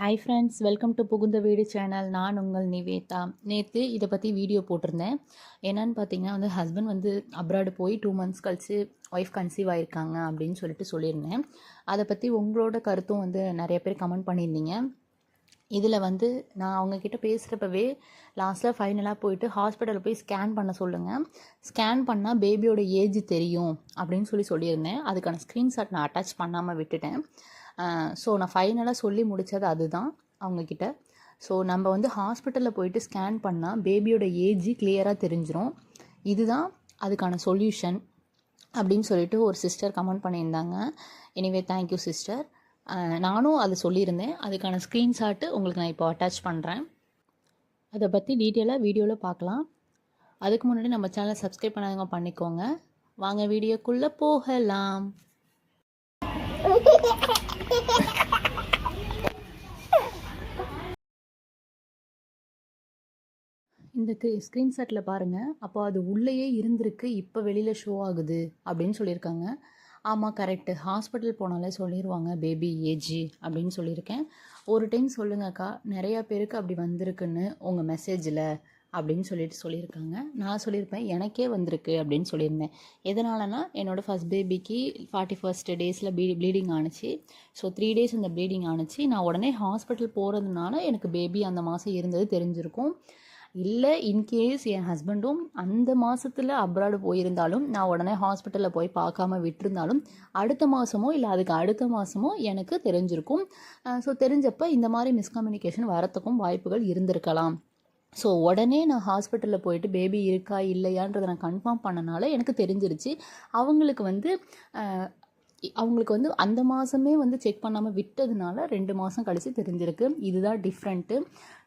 Hi friends welcome to புகுந்த வீடு channel நான் உங்கள் நிவேதா. நேற்று இதை பற்றி வீடியோ போட்டிருந்தேன். என்னன்னு பார்த்தீங்கன்னா வந்து ஹஸ்பண்ட் வந்து அப்ராடு போய் டூ மந்த்ஸ் கழிச்சு ஒய்ஃப் கன்சீவ் ஆயிருக்காங்க அப்படின்னு சொல்லிட்டு சொல்லியிருந்தேன். அதை பற்றி உங்களோட கருத்தும் வந்து நிறைய பேர் கமெண்ட் பண்ணியிருந்தீங்க. இதில் வந்து நான் அவங்கக்கிட்ட பேசுகிறப்பவே லாஸ்ட்டில் ஃபைனலாக போயிட்டு ஹாஸ்பிட்டலில் போய் ஸ்கேன் பண்ண சொல்லுங்கள் ஸ்கேன் பண்ணால் பேபியோட ஏஜ் தெரியும் அப்படின்னு சொல்லி சொல்லியிருந்தேன். அதுக்கான ஸ்க்ரீன்ஷாட் நான் அட்டாச் பண்ணாமல் விட்டுட்டேன். ஸோ நான் ஃபைனலாக சொல்லி முடித்தது அதுதான் அவங்கக்கிட்ட ஸோ நம்ம வந்து ஹாஸ்பிட்டலில் போயிட்டு ஸ்கேன் பண்ணால் பேபியோட ஏஜ் கிளியராக தெரிஞ்சிடும் இதுதான் அதுக்கான சொல்யூஷன் அப்படின்னு சொல்லிட்டு ஒரு சிஸ்டர் கமெண்ட் பண்ணியிருந்தாங்க. எனிவே தேங்க்யூ சிஸ்டர் நானும் அது சொல்லியிருந்தேன். அதுக்கான ஸ்க்ரீன்ஷாட்டு உங்களுக்கு நான் இப்போ அட்டாச் பண்ணுறேன் அதை பற்றி டீட்டெயிலாக வீடியோவில் பார்க்கலாம். அதுக்கு முன்னாடி நம்ம சேனலை சப்ஸ்கிரைப் பண்ணாதவங்க பண்ணிக்கோங்க. வாங்க வீடியோக்குள்ளே போகலாம். இந்த ஸ்க்ரீன்ஷாட்டில் பாருங்கள் அப்போ அது உள்ளேயே இருந்திருக்கு இப்போ வெளியில் ஷோ ஆகுது அப்படின்னு சொல்லியிருக்காங்க. ஆமாம் கரெக்டு ஹாஸ்பிட்டல் போனாலே சொல்லிடுவாங்க பேபி ஏஜி அப்படின்னு சொல்லியிருக்கேன். ஒரு டைம் சொல்லுங்கக்கா நிறையா பேருக்கு அப்படி வந்திருக்குன்னு உங்கள் மெசேஜில் அப்படின்னு சொல்லிட்டு சொல்லியிருக்காங்க. நான் சொல்லியிருப்பேன் எனக்கே வந்திருக்கு அப்படின்னு சொல்லியிருந்தேன். எதனாலனா என்னோடய ஃபஸ்ட் பேபிக்கு ஃபார்ட்டி ஃபர்ஸ்ட் டேஸில் ப்ளீ ப்ளீடிங் ஆணுச்சு ஸோ த்ரீ டேஸ் அந்த ப்ளீடிங் ஆணுச்சு நான் உடனே ஹாஸ்பிட்டல் போகிறதுனால எனக்கு பேபி அந்த மாதம் இருந்தது தெரிஞ்சிருக்கும். இல்லை இன்கேஸ் என் ஹஸ்பண்டும் அந்த மாதத்தில் அப்ராடு போயிருந்தாலும் நான் உடனே ஹாஸ்பிட்டலில் போய் பார்க்காம விட்டுருந்தாலும் அடுத்த மாதமோ இல்லை அதுக்கு அடுத்த மாதமோ எனக்கு தெரிஞ்சிருக்கும். ஸோ தெரிஞ்சப்போ இந்த மாதிரி மிஸ்கம்யூனிகேஷன் வரத்துக்கும் வாய்ப்புகள் இருந்திருக்கலாம். ஸோ உடனே நான் ஹாஸ்பிட்டலில் போயிட்டு பேபி இருக்கா இல்லையான்றதை நான் கன்ஃபார்ம் பண்ணனால எனக்கு தெரிஞ்சிருச்சு. அவங்களுக்கு வந்து அவங்களுக்கு வந்து அந்த மாதமே வந்து செக் பண்ணாமல் விட்டதுனால ரெண்டு மாதம் கழித்து தெரிஞ்சிருக்கு. இதுதான் டிஃப்ரெண்ட்டு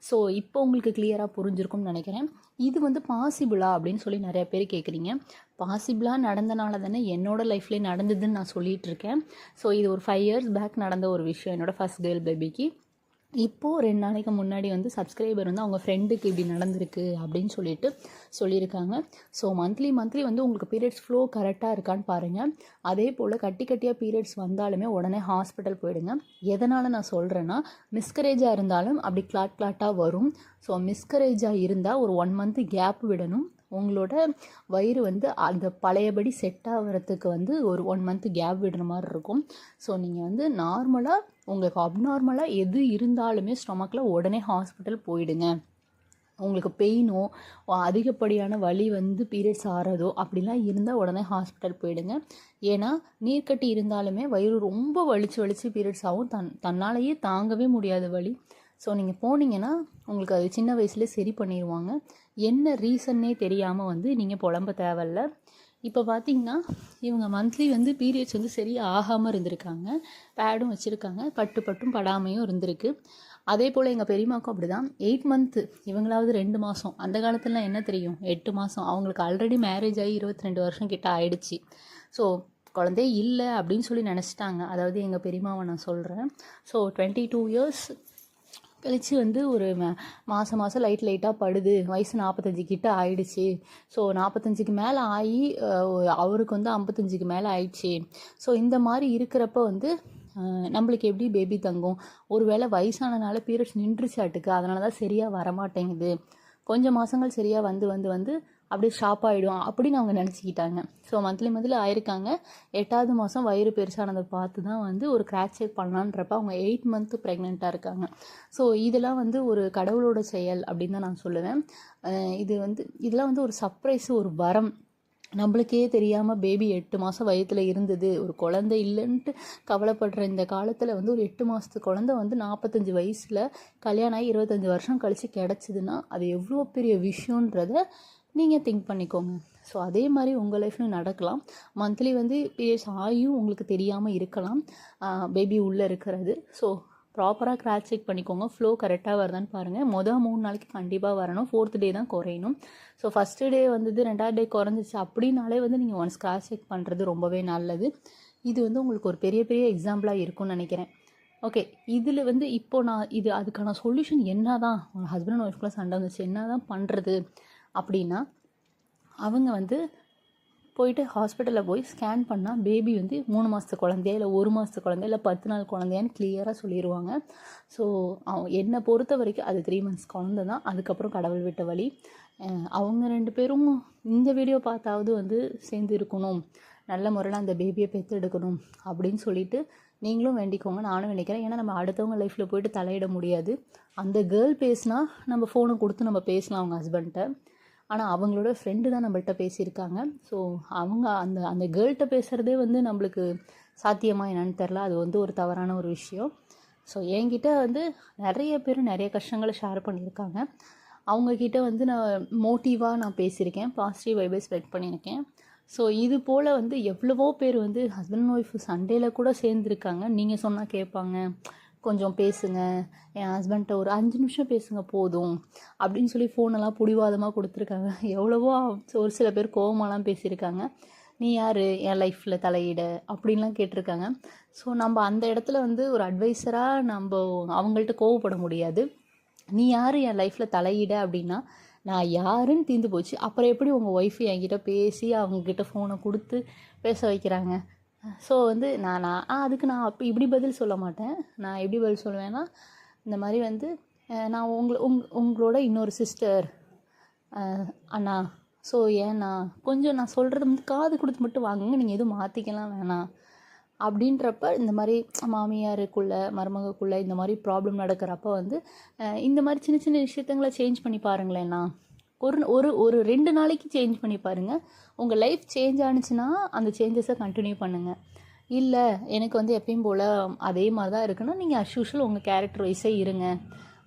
ஸோ இப்போ உங்களுக்கு கிளியராக புரிஞ்சிருக்கும்னு நினைக்கிறேன். இது வந்து பாசிபிளா அப்படின்னு சொல்லி நிறையா பேர் கேட்குறீங்க பாசிபிளாக நடந்தனால தானே என்னோடய லைஃப்லேயே நடந்ததுன்னு நான் சொல்லிகிட்டு இருக்கேன். ஸோ இது ஒரு ஃபைவ் இயர்ஸ் பேக் நடந்த ஒரு விஷயம். என்னோடய ஃபஸ்ட் கேர்ள் பேபிக்கு இப்போது ரெண்டு நாளைக்கு முன்னாடி வந்து சப்ஸ்கிரைபர் வந்து அவங்க ஃப்ரெண்டுக்கு இப்படி நடந்திருக்கு அப்படின்னு சொல்லிட்டு சொல்லியிருக்காங்க. ஸோ மந்த்லி மந்த்லி வந்து உங்களுக்கு பீரியட்ஸ் ஃப்ளோ கரெக்டாக இருக்கான்னு பாருங்கள் அதே போல் கட்டி கட்டியாக பீரியட்ஸ் வந்தாலுமே உடனே ஹாஸ்பிட்டல் போயிடுங்க. எதனால் நான் சொல்கிறேன்னா மிஸ்கரேஜாக இருந்தாலும் அப்படி கிளாட் கிளாட்டாக வரும். ஸோ மிஸ்கரேஜாக இருந்தால் ஒரு ஒன் மந்த்து கேப் விடணும். உங்களோட வயிறு வந்து அந்த பழையபடி செட் ஆகிறதுக்கு வந்து ஒரு ஒன் மந்த் கேப் விடுற மாதிரி இருக்கும். ஸோ நீங்கள் வந்து நார்மலாக உங்களுக்கு அப்நார்மலாக எது இருந்தாலுமே ஸ்டொமக்கில் உடனே ஹாஸ்பிட்டல் போயிடுங்க. உங்களுக்கு பெயினோ அதிகப்படியான வலி வந்து பீரியட்ஸ் ஆகிறதோ அப்படிலாம் இருந்தால் உடனே ஹாஸ்பிட்டல் போயிடுங்க. ஏன்னா நீர்க்கட்டி இருந்தாலுமே வயிறு ரொம்ப வலிச்சு வலிச்சு பீரியட்ஸ் ஆகும். தன் தன்னாலேயே தாங்கவே முடியாத வலி. ஸோ நீங்கள் போனீங்கன்னா உங்களுக்கு அது சின்ன வயசுலேயே சரி பண்ணிடுவாங்க என்ன ரீசன்னே தெரியாமல் வந்து நீங்கள் புலம்ப தேவையில்ல. இப்போ பார்த்தீங்கன்னா இவங்க மந்த்லி வந்து பீரியட்ஸ் வந்து சரியாக ஆகாமல் இருந்திருக்காங்க. பேடும் வச்சுருக்காங்க. பட்டு பட்டும் படாமையும் இருந்திருக்கு. அதே போல் எங்கள் பெரியமாக்கும் அப்படி தான் எயிட் மந்த்து இவங்களாவது ரெண்டு மாதம் அந்த காலத்துலலாம் என்ன தெரியும்? எட்டு மாதம் அவங்களுக்கு ஆல்ரெடி மேரேஜ் ஆகி இருபத்தி ரெண்டு வருஷம் கிட்ட ஆயிடுச்சு. ஸோ குழந்தையே இல்லை அப்படின்னு சொல்லி நினச்சிட்டாங்க. அதாவது எங்கள் பெரியமாவை நான் சொல்கிறேன் ஸோ டுவெண்ட்டி டூ இயர்ஸ் கழித்து வந்து ஒரு மாதம் மாதம் லைட் லைட்டாக படுது. வயசு நாற்பத்தஞ்சு கிட்ட ஆயிடுச்சு. ஸோ நாற்பத்தஞ்சுக்கு மேலே ஆகி அவருக்கு வந்து ஐம்பத்தஞ்சுக்கு மேலே ஆயிடுச்சு. ஸோ இந்த மாதிரி இருக்கிறப்ப வந்து நம்மளுக்கு எப்படி பேபி தங்கும்? ஒரு வேளை வயசானனால பீரியட்ஸ் நின்றுச்சாட்டுக்கு அதனால தான் சரியாக வரமாட்டேங்குது. கொஞ்சம் மாதங்கள் சரியாக வந்து வந்து வந்து அப்படியே ஷாப் ஆகிடும் அப்படின்னு அவங்க நினச்சிக்கிட்டாங்க. ஸோ மந்த்லி மந்த்லி ஆயிருக்காங்க. எட்டாவது மாதம் வயிறு பெருசானதை பார்த்து தான் வந்து ஒரு கிராக் செக் பண்ணலான்றப்ப அவங்க எயிட் மந்த்து ப்ரெக்னெண்ட்டாக இருக்காங்க. ஸோ இதெல்லாம் வந்து ஒரு கடவுளோட செயல் அப்படின்னு தான் நான் சொல்லுவேன். இது வந்து இதெல்லாம் வந்து ஒரு சர்ப்ரைஸ் ஒரு வரம். நம்மளுக்கே தெரியாமல் பேபி எட்டு மாதம் வயத்தில் இருந்தது. ஒரு குழந்தை இல்லைன்ட்டு கவலைப்படுற இந்த காலத்தில் வந்து ஒரு எட்டு மாதத்து குழந்தை வந்து நாற்பத்தஞ்சு வயசில் கல்யாணம் ஆகி இருபத்தஞ்சி வருஷம் கழித்து கிடச்சிதுன்னா அது எவ்வளோ பெரிய விஷயன்றத நீங்கள் திங்க் பண்ணிக்கோங்க. ஸோ அதே மாதிரி உங்கள் லைஃப்லையும் நடக்கலாம். மந்த்லி வந்து பீரியட்ஸ் ஆகியும் உங்களுக்கு தெரியாமல் இருக்கலாம். பேபி உள்ளே இருக்கிறது. ஸோ ப்ராப்பராக கிராச் செக் பண்ணிக்கோங்க. ஃப்ளோ கரெக்டாக வருதான்னு பாருங்கள் மொதல் மூணு நாளைக்கு கண்டிப்பாக வரணும். ஃபோர்த் டே தான் குறையணும். ஸோ ஃபஸ்ட்டு டே வந்தது ரெண்டாவது டே குறைஞ்சிச்சு அப்படின்னாலே வந்து நீங்கள் ஒன்ஸ் கிராச் செக் பண்ணுறது ரொம்பவே நல்லது. இது வந்து உங்களுக்கு ஒரு பெரிய பெரிய எக்ஸாம்பிளாக இருக்கும்னு நினைக்கிறேன். ஓகே இதில் வந்து இப்போது நான் இது அதுக்கான சொல்யூஷன் என்ன தான் ஹஸ்பண்ட் ஒய்ஃப்குள்ளே சண்டை வந்துச்சு. என்ன தான் பண்ணுறது அப்படின்னா அவங்க வந்து போயிட்டு ஹாஸ்பிட்டலில் போய் ஸ்கேன் பண்ணால் பேபி வந்து மூணு மாதத்து குழந்தையா இல்லை ஒரு மாதத்து குழந்தையா இல்லை பத்து நாள் குழந்தையான்னு கிளியராக சொல்லிடுவாங்க ஸோ என்னை பொறுத்த வரைக்கும் அது த்ரீ மந்த்ஸ் குழந்தை தான். அதுக்கப்புறம் கடவுள் விட்ட வழி. அவங்க ரெண்டு பேரும் இந்த வீடியோ பார்த்தாவது வந்து சேர்ந்து இருக்கணும். நல்ல முறையில் அந்த பேபியை பெற்றெடுக்கணும் அப்படின்னு சொல்லிட்டு நீங்களும் வேண்டிக்கோங்க. நானும் வேண்டிக்கிறேன். ஏன்னா நம்ம அடுத்தவங்க லைஃப்பில் போயிட்டு தலையிட முடியாது. அந்த கேர்ள் பேசினா நம்ம ஃபோனை கொடுத்து நம்ம பேசலாம் அவங்க ஹஸ்பண்ட்டை ஆனால் அவங்களோட ஃப்ரெண்டு தான் நம்மள்கிட்ட பேசியிருக்காங்க. ஸோ அவங்க அந்த அந்த கேர்ள்கிட்ட பேசுகிறதே வந்து நம்மளுக்கு சாத்தியமா என்னன்னு தெரில அது வந்து ஒரு தவறான ஒரு விஷயம். ஸோ என்கிட்ட வந்து நிறைய பேர் நிறைய கஷ்டங்களை ஷேர் பண்ணியிருக்காங்க. அவங்கக்கிட்ட வந்து நான் மோட்டிவாக நான் பேசியிருக்கேன். பாசிட்டிவ் வைபை ஸ்ப்ரெட் பண்ணியிருக்கேன். ஸோ இது போல் வந்து எவ்வளவோ பேர் வந்து ஹஸ்பண்ட் ஒய்ஃப் சண்டேல கூட சேர்ந்துருக்காங்க. நீங்கள் சொன்னால் கேட்பாங்க. கொஞ்சம் பேசுங்க. என் ஹஸ்பண்ட்ட ஒரு அஞ்சு நிமிஷம் பேசுங்க போதும். அப்படின்னு சொல்லி ஃபோனெல்லாம் பிடிவாதமாக கொடுத்துருக்காங்க. எவ்வளவோ ஒரு சில பேர் கோவமாலாம் பேசியிருக்காங்க. நீ யார்? என் லைஃப்பில் தலையிட. அப்படின்லாம் கேட்டிருக்காங்க. ஸோ நம்ம அந்த இடத்துல வந்து ஒரு அட்வைஸராக நம்ம அவங்கள்ட்ட கோவப்பட முடியாது. நீ யார்? என் லைஃப்பில் தலையிட அப்படின்னா நான் யாருன்னு தீர்ந்து போச்சு. அப்புறம் எப்படி உங்கள் ஒய்ஃப் என்கிட்ட பேசி அவங்கக்கிட்ட ஃபோனை கொடுத்து பேச வைக்கிறாங்க? ஸோ வந்து நான் நான் ஆ, அதுக்கு நான் அப்போ இப்படி பதில் சொல்ல மாட்டேன். நான் எப்படி பதில் சொல்லுவேன்னா இந்த மாதிரி வந்து நான் உங்களை உங் உங்களோட இன்னொரு சிஸ்டர் அண்ணா. ஸோ ஏண்ணா கொஞ்சம் நான் சொல்கிறது வந்து காது கொடுத்து மட்டும் வாங்குங்க நீங்கள் எதுவும் மாற்றிக்கலாம் வேணாம். அப்படின்றப்ப இந்த மாதிரி மாமியாருக்குள்ள மருமகக்குள்ளே இந்த மாதிரி ப்ராப்ளம் நடக்கிறப்ப வந்து இந்த மாதிரி சின்ன சின்ன விஷயத்தங்களை சேஞ்ச் பண்ணி பாருங்களேண்ணா ஒரு ஒரு ஒரு ரெண்டு நாளைக்கு சேஞ்ச் பண்ணி பாருங்கள் உங்கள் லைஃப் சேஞ்ச் ஆனுச்சுன்னா அந்த சேஞ்சஸை கண்டினியூ பண்ணுங்கள் இல்லை எனக்கு வந்து எப்பயும் போல் அதே மாதிரி தான் இருக்குன்னா நீங்கள் அஸ்யூஷுவல் உங்கள் கேரக்டர் வைஸே இருங்க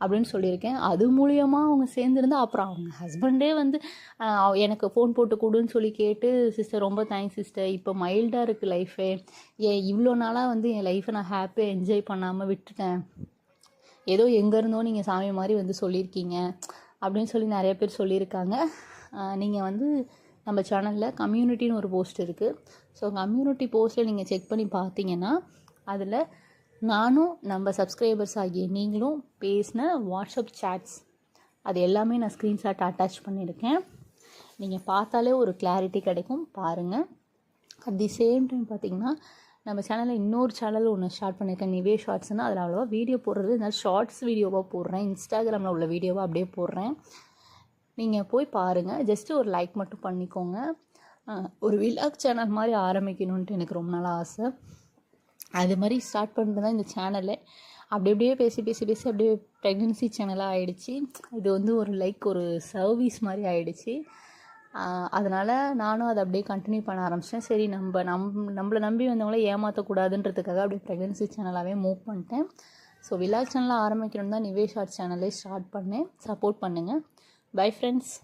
அப்படின்னு சொல்லியிருக்கேன். அது மூலியமாக அவங்க சேர்ந்துருந்தா அப்புறம் அவங்க ஹஸ்பண்டே வந்து எனக்கு ஃபோன் போட்டு கொடுன்னு சொல்லி கேட்டு சிஸ்டர் ரொம்ப தேங்க்ஸ் சிஸ்டர் இப்போ மைல்டாக இருக்குது லைஃபே ஏன் இவ்வளோ நாளாக வந்து என் லைஃப்பை நான் ஹாப்பியாக என்ஜாய் பண்ணாமல் விட்டுட்டேன். ஏதோ எங்கே இருந்தோ நீங்கள் சாமி மாதிரி வந்து சொல்லியிருக்கீங்க. அப்படின்னு சொல்லி நிறைய பேர் சொல்லியிருக்காங்க. நீங்கள் வந்து நம்ம சேனலில் கம்யூனிட்டின்னு ஒரு போஸ்ட் இருக்குது ஸோ கம்யூனிட்டி போஸ்ட்டில் நீங்கள் செக் பண்ணி பார்த்தீங்கன்னா அதில் நானும் நம்ம சப்ஸ்கிரைபர்ஸ் ஆகிய நீங்களும் பேசின வாட்ஸ்அப் சேட்ஸ் அது எல்லாமே நான் ஸ்க்ரீன்ஷாட் அட்டாச் பண்ணியிருக்கேன். நீங்கள் பார்த்தாலே ஒரு கிளாரிட்டி கிடைக்கும். பாருங்கள் அட் தி சேம் டைம் பார்த்தீங்கன்னா நம்ம சேனலில் இன்னொரு சேனல் ஒன்று ஸ்டார்ட் பண்ணியிருக்கேன். நிவே ஷார்ட்ஸ்னு அதில் அவ்வளோவா வீடியோ போடுறது நான் ஷார்ட்ஸ் வீடியோவாக போடுறேன். இன்ஸ்டாகிராமில் உள்ள வீடியோவாக அப்படியே போடுறேன். நீங்கள் போய் பாருங்கள் ஜஸ்ட்டு ஒரு லைக் மட்டும் பண்ணிக்கோங்க. ஒரு விலாக் சேனல் மாதிரி ஆரம்பிக்கணுன்ட்டு எனக்கு ரொம்ப நாள் ஆசை. அது மாதிரி ஸ்டார்ட் பண்ணுறது தான் இந்த சேனலை அப்படி அப்படியே பேசி பேசி பேசி அப்படியே ப்ரெக்னென்சி சேனலாக ஆகிடுச்சி இது வந்து ஒரு லைக் ஒரு சர்வீஸ் மாதிரி ஆகிடுச்சி அதனால் நானும் அதை அப்படியே கண்டினியூ பண்ண ஆரம்பித்தேன் சரி நம்ம நம் நம்மளை நம்பி வந்தவங்கள ஏமாற்றக்கூடாதுன்றதுக்காக அப்படியே ப்ரெக்னென்சி சேனலாகவே மூவ் பண்ணிட்டேன். ஸோ விழா சேனலை ஆரம்பிக்கணும்னு தான் நிவேஷ் ஆர்ட் சேனலே ஸ்டார்ட் பண்ணேன். சப்போர்ட் பண்ணுங்கள் பை ஃப்ரெண்ட்ஸ்